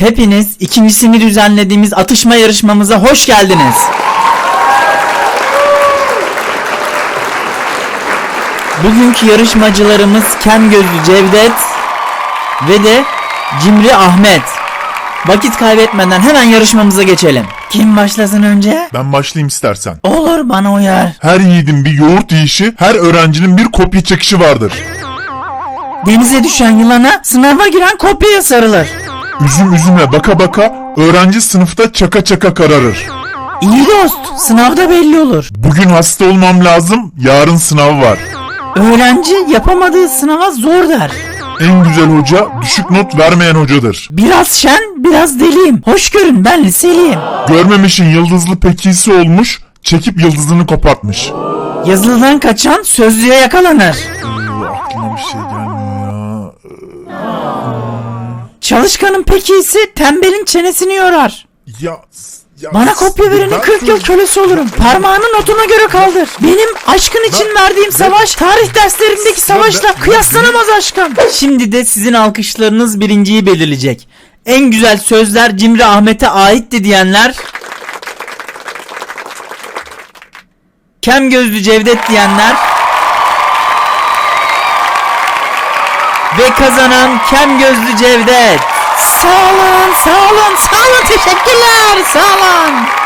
Hepiniz ikincisini düzenlediğimiz atışma yarışmamıza hoş geldiniz. Bugünkü yarışmacılarımız Kem Gözlü Cevdet ve de Cimri Ahmet. Vakit kaybetmeden hemen yarışmamıza geçelim. Kim başlasın önce? Ben başlayayım istersen. Olur bana uyar. Her yiğidin bir yoğurt yiyişi, her öğrencinin bir kopya çekişi vardır. Denize düşen yılana sınava giren kopyaya sarılır. Üzüm üzüme baka baka, öğrenci sınıfta çaka çaka kararır. İyi dost sınavda belli olur. Bugün hasta olmam lazım, yarın sınav var. Öğrenci yapamadığı sınava zor der. En güzel hoca, düşük not vermeyen hocadır. Biraz şen biraz deliyim. Hoş görün ben liseliyim. Görmemişin yıldızlı pekisi olmuş, çekip yıldızını kopartmış. Yazılıdan kaçan sözlüğe yakalanır. aklıma bir şey gelmiyor Çalışkanın pekisi tembelin çenesini yorar. ya. Ya, Bana kopya verenin Ben 40 yıl kölesi olurum. Parmağını notuna göre kaldır. Benim aşkın için verdiğim savaş tarih derslerindeki savaşla ben- kıyaslanamaz aşkım. Şimdi de sizin alkışlarınız birinciyi belirleyecek. En güzel sözler Cimri Ahmet'e aitti diyenler Kem gözlü Cevdet diyenler Ve kazanan Kem gözlü Cevdet Sağ olun, sağ olun, sağ olun, teşekkürler, sağ olun.